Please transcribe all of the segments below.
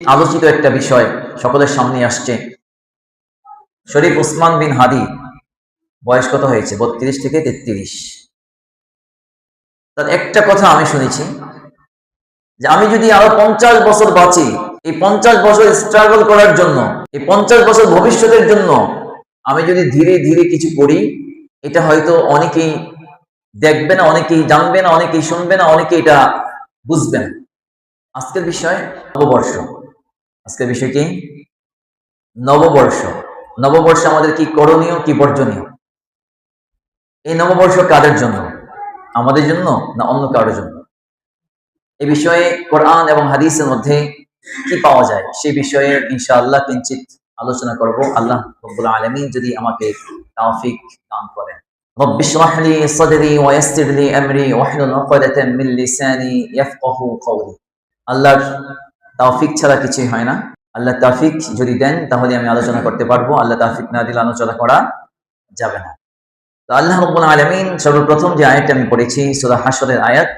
আলোচিত একটা বিষয় সকলের সামনে আসছে। শরীফ উসমান বিন হাদি, বয়স কত হয়েছে? বত্রিশ থেকে তেত্রিশ। তার একটা কথা আমি শুনেছি, যে আমি যদি আরও পঞ্চাশ বছর বাঁচি, এই পঞ্চাশ বছর স্ট্রাগল করার জন্য, এই পঞ্চাশ বছর ভবিষ্যতের জন্য আমি যদি ধীরে ধীরে কিছু করি, এটা হয়তো অনেকেই দেখবে না, অনেকেই জানবে না, অনেকেই শুনবে না, অনেকেই এটা বুঝবে না। আজকের বিষয় নববর্ষ। আজকের বিষয় কি নববর্ষ নববর্ষে আমাদের কি করণীয় কি বর্জনীয় এই নববর্ষ কাদের জন্য আমাদের জন্য না অন্য কারোর জন্য এই বিষয়ে কোরআন এবং হাদিসের মধ্যে কি পাওয়া যায় সেই বিষয়ে ইনশাআল্লাহ কিঞ্চিত আলোচনা করব আল্লাহ রব্বুল আলমিন যদি আমাকে তাওফিক দান করেন رب اشرح لي صدري ويسر لي امري واحلل عقدة من لساني يفقهوا قولي আল্লাহর তাওফিক ছাড়া কিছুই হয় না। আল্লাহ তাফিক যদি দেন, তাহলে আমি আলোচনা করতে পারব। আল্লাহ তাফিক না দিলে আলোচনা করা যাবে না। আল্লাহ রব্বুল সর্বপ্রথম যে আয়াতটা আমি পড়েছি, সূরা হাশরের আয়াত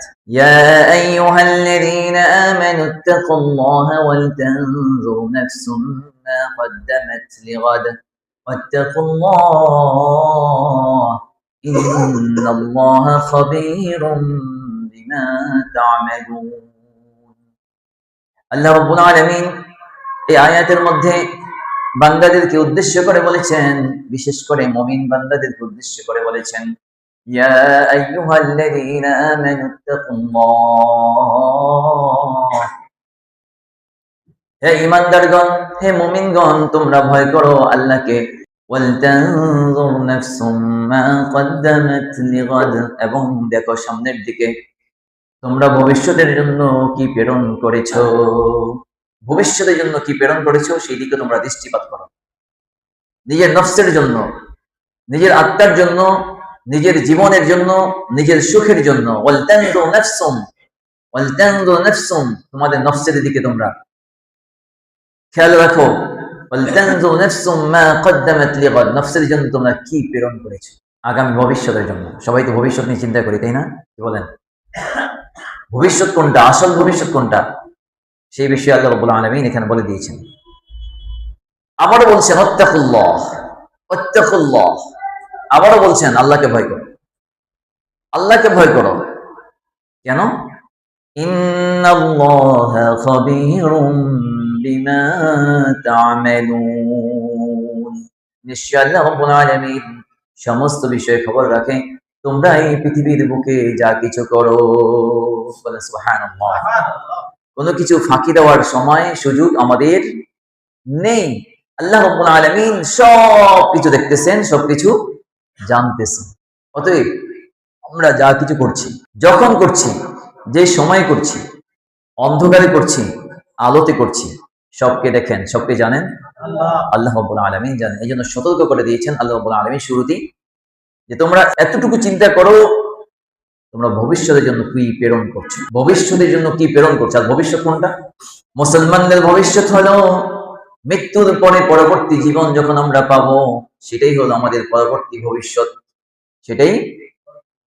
খাবীরুম বিমা তা'মালুন। আল্লাহ রাব্বুল আলামিন এই আয়াতের মধ্যে বান্দাদেরকে উদ্দেশ্য করে বলেছেন, বিশেষ করে মমিন বান্দাদেরকে উদ্দেশ্য করে বলেছেন, ইয়া আইয়ুহাল্লাযীনা আমানু হে ঈমানদারগণ, হে মুমিনগণ, তোমরা ভয় করো আল্লাহকে। এবং দেখো সামনের দিকে তোমরা ভবিষ্যতের জন্য কি প্রেরণ করেছ? ভবিষ্যতের জন্য কি প্রেরণ করেছ? সেই দিকে তোমরা দৃষ্টিপাত করো। নিজের নফসের জন্য, নিজের আত্মার জন্য, নিজের জীবনের জন্য, নিজের সুখের জন্য। তোমাদের নফসের দিকে তোমরা খেয়াল রাখো। নফসের জন্য তোমরা কি প্রেরণ করেছ? আগামী ভবিষ্যতের জন্য। সবাই তো ভবিষ্যৎ নিয়ে চিন্তা করি, তাই না? কি বলেন? ভবিষ্যৎ কোনটা? আসল ভবিষ্যৎ কোনটা? সেই বিষয়ে আল্লাহ রবুল্লা আলমিন এখানে বলে দিয়েছেন। আবারও বলছেন অত্যাকুল্লাহ অত্যাকুল্লাহ আবারও বলছেন, আল্লাহকে ভয় করো। আল্লাহকে ভয় করো। কেন? আল্লাহ সমস্ত বিষয়ে খবর রাখে তোমরা এই পৃথিবীর বুকে যা কিছু করো বলে কোনো কিছু ফাঁকি দেওয়ার সময় সুযোগ আমাদের নেই। আল্লাহ আলামিন সব কিছু দেখতেছেন সবকিছু জানতেছেন। অতএব আমরা যা কিছু করছি, যখন করছি, যে সময় করছি, অন্ধকারে করছি, আলোতে করছি, সবকে দেখেন, সবকে জানেন। আল্লাহ রব্বুল আলামিন জানেন। এই জন্য সতর্ক করে দিয়েছেন আল্লাহ আলামিন শুরুতেই যে তোমরা এতটুকু চিন্তা করো তোমরা ভবিষ্যতের জন্য কি প্রেরণ করছ? ভবিষ্যতের জন্য কি প্রেরণ করছ? আর ভবিষ্যৎ কোনটা? মুসলমানদের ভবিষ্যৎ হলো মৃত্যুর পরে পরবর্তী জীবন যখন আমরা পাবো, সেটাই হলো আমাদের পরবর্তী ভবিষ্যৎ। সেটাই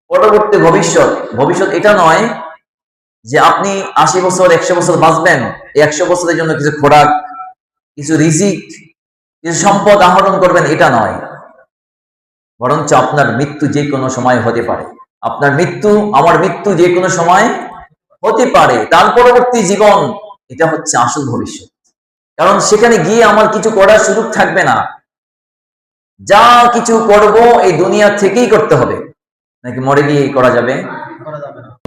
পরবর্তী ভবিষ্যৎ। ভবিষ্যৎ এটা নয় যে আপনি আশি বছর, একশো বছর বাঁচবেন। এই একশো বছরের জন্য কিছু খোরাক, কিছু রিজিক, কিছু সম্পদ আহরণ করবেন, এটা নয়। বরঞ্চ আপনার মৃত্যু যে কোনো সময় হতে পারে। আপনার মৃত্যু, আমার মৃত্যু যে কোনো সময় হতে পারে। তার পরবর্তী জীবন, এটা হচ্ছে আসল ভবিষ্যৎ। কারণ সেখানে গিয়ে আমার কিছু করার সুযোগ থাকবে না। যা কিছু করব, এই দুনিয়া থেকেই করতে হবে। নাকি মরে গিয়ে করা যাবে?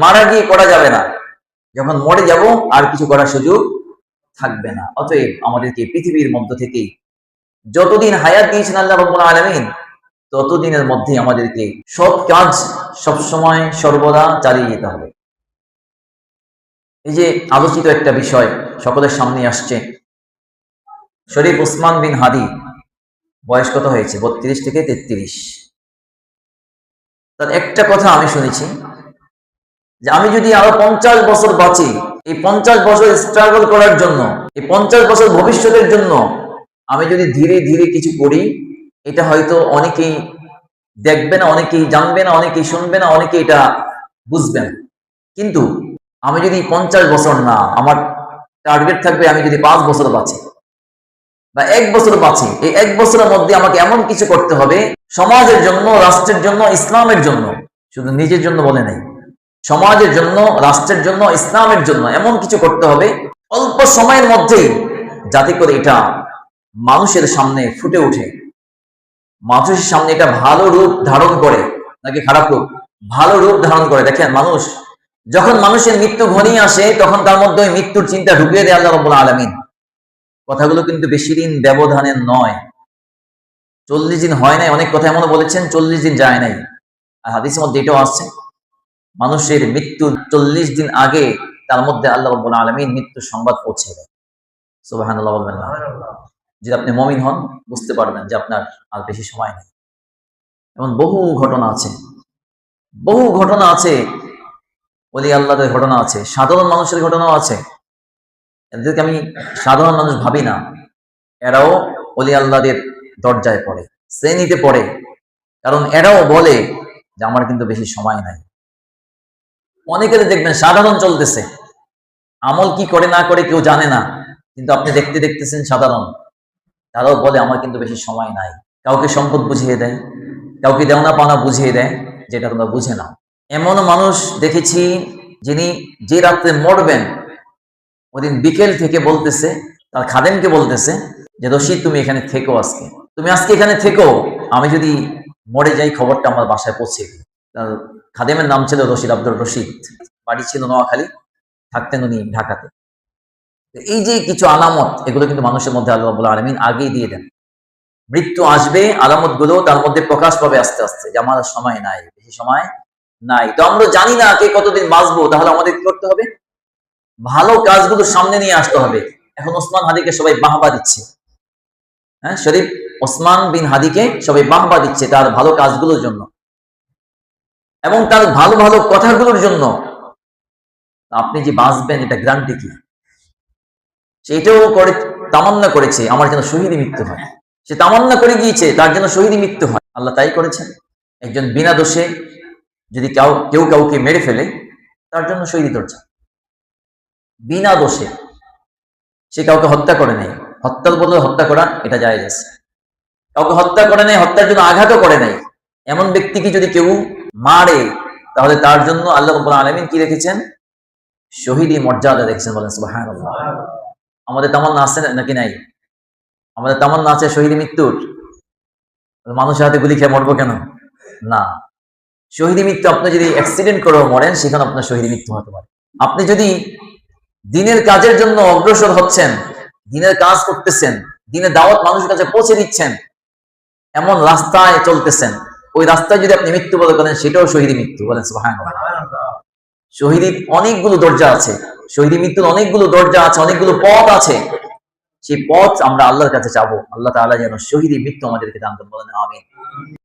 মারা গিয়ে করা যাবে না। যখন মরে যাব, আর কিছু করার সুযোগ থাকবে না। অতএব আমাদেরকে পৃথিবীর মধ্য থেকেই যতদিন হায়াত দিয়েছেন আল্লাহ রব্বুল আলামিন ততদিনের মধ্যে আমাদেরকে সব কাজ সবসময় সর্বদা চালিয়ে যেতে হবে। এই যে আলোচিত একটা বিষয় সকলের সামনে আসছে। শরীফ উসমান বিন হাদি, বয়স কত হয়েছে? বত্রিশ থেকে তেত্রিশ। তার একটা কথা আমি শুনেছি, যে আমি যদি আরও পঞ্চাশ বছর বাঁচি, এই পঞ্চাশ বছর স্ট্রাগল করার জন্য, এই পঞ্চাশ বছর ভবিষ্যতের জন্য, আমি যদি ধীরে ধীরে কিছু করি এটা হয়তো অনেকেই দেখবে না, অনেকেই জানবে না, অনেকেই শুনবে না, অনেকেই এটা বুঝবে না। কিন্তু আমি যদি পঞ্চাশ বছর না, আমার টার্গেট থাকবে আমি যদি পাঁচ বছর বাঁচি। বা এক বছর বাঁচি। এই এক বছরের মধ্যে আমাকে এমন কিছু করতে হবে, সমাজের জন্য, রাষ্ট্রের জন্য, ইসলামের জন্য, শুধু নিজের জন্য বলে নাই, সমাজের জন্য, রাষ্ট্রের জন্য, ইসলামের জন্য এমন কিছু করতে হবে, অল্প সময়ের মধ্যেই যাতে করে এটা মানুষের সামনে ফুটে ওঠে। মানুষের সামনে এটা ভালো রূপ ধারণ করে, নাকি খারাপ রূপ? ভালো রূপ ধারণ করে। দেখেন, মানুষ যখন মানুষের মৃত্যু ঘনিয়ে আসে, তখন তার মধ্যে ওই মৃত্যুর চিন্তা ঢুকিয়ে দেয় আল্লাহ রব্বুল আলমিন। কথাগুলো কিন্তু বেশি দিন ব্যবধানের নয়। চল্লিশ দিন হয় নাই, অনেক কথা এমন বলেছেন, চল্লিশ দিন যায় নাই। আর হাদিসের মধ্যে এটাও আসছে মানুষের মৃত্যু চল্লিশ দিন আগে, তার মধ্যে আল্লাহ রব্বুল আলমিন মৃত্যুর সংবাদ পৌঁছে দেয়। সুবাহ যদি আপনি মমিন হন, বুঝতে পারবেন যে আপনার আর বেশি সময় নেই। এমন বহু ঘটনা আছে। বহু ঘটনা আছে। অলি আল্লাহদের ঘটনা আছে। সাধারণ মানুষের ঘটনাও আছে। এদেরকে আমি সাধারণ মানুষ ভাবি না। এরাও অলি আল্লাহদের দরজায় পড়ে, শ্রেণীতে পড়ে। কারণ এরাও বলে যে আমার কিন্তু বেশি সময় নাই। অনেকের দেখবেন সাধারণ চলতেছে। আমল কি করে না করে কেউ জানে না। কিন্তু আপনি দেখতে দেখতেছেন সাধারণ। তারাও বলে, আমার কিন্তু বেশি সময় নাই। কাউকে সম্পদ বুঝিয়ে দেয়, কাউকে দেওনা পাওনা বুঝিয়ে দেয়, যেটা তোমরা বুঝে নাও। এমনও মানুষ দেখেছি যিনি যে রাত্রে মরবেন, ওদিন বিকেল থেকে বলতেছে, তার খাদেমকে বলতেছে যে, রশিদ, তুমি এখানে থেকো আজকে। তুমি আজকে এখানে থেকো, আমি যদি মরে যাই, খবরটা আমার বাসায় পৌঁছে তার খাদেমের নাম ছিল রশিদ আব্দুল রশিদ। বাড়ি ছিল নোয়াখালী, থাকতেন উনি ঢাকাতে। এই যে কিছু আলামত, এগুলো কিন্তু মানুষের মধ্যে আল্লাহ আলমিন আগেই দিয়ে দেন। মৃত্যু আসবে আলামতগুলো তার মধ্যে প্রকাশ পাবে আস্তে আস্তে যে আমার সময় নাই, বেশি সময় নাই। তো আমরা জানি না কে কতদিন বাঁচবো, তাহলে আমাদের কি করতে হবে? ভালো কাজগুলো সামনে নিয়ে আসতে হবে। এখন ওসমান হাদিকে সবাই বাহবা দিচ্ছে। হ্যাঁ শরীফ ওসমান বিন হাদিকে সবাই বাহবা দিচ্ছে তার ভালো কাজগুলোর জন্য। এবং তার ভালো ভালো কথাগুলোর জন্য। আপনি যে বাঁচবেন, এটা গ্রান্টি কি? সেটাও করে, তামান্না করেছে, আমার যেন শহীদ মৃত্যু হয়। সে তামান্না করে গিয়েছে, তার জন্য শহীদ মৃত্যু হয়। আল্লাহ তাই করেছেন। একজন বিনা দোষে যদি কেউ কেউ কাউকে মেরে ফেলে, তার জন্য শহীদ দরজা। বিনা দোষে সে কাউকে হত্যা করে নেই। হত্যার বদলে হত্যা করা এটা যায় গেছে কাউকে হত্যা করে নেই, হত্যার জন্য আঘাতও করে নাই। এমন ব্যক্তিকে যদি কেউ মারে, তাহলে তার জন্য আল্লাহ আলমিন কি রেখেছেন? শহীদি মর্যাদা রেখেছেন বলেন, সুবহানাল্লাহ। আমাদের তামান্না আছে নাকি নাই? আমাদের তামান্না আছে শহীদ মৃত্যুর। মানুষের হাতে গুলি খেয়ে মরবো কেন? না। শহীদ মৃত্যু আপনি যদি অ্যাক্সিডেন্ট করেও মরেন, সেখানে আপনার শহীদ মৃত্যু হতে পারে। আপনি যদি দিনের কাজের জন্য অগ্রসর হচ্ছেন, দিনের কাজ করতেছেন দিনের দাওয়াত মানুষের কাছে পৌঁছে দিচ্ছেন, এমন রাস্তায় চলতেছেন, ওই রাস্তায় যদি আপনি মৃত্যুবরণ করেন, সেটাও শহীদ মৃত্যু বলেন শহীদের অনেকগুলো দরজা আছে। শহীদ মৃত্যুর অনেকগুলো দরজা আছে, অনেকগুলো পথ আছে। সেই পথ আমরা আল্লাহর কাছে যাব আল্লাহ তাআলা যেন শহীদ মৃত্যু আমাদেরকে দান করেন, বলেন আমি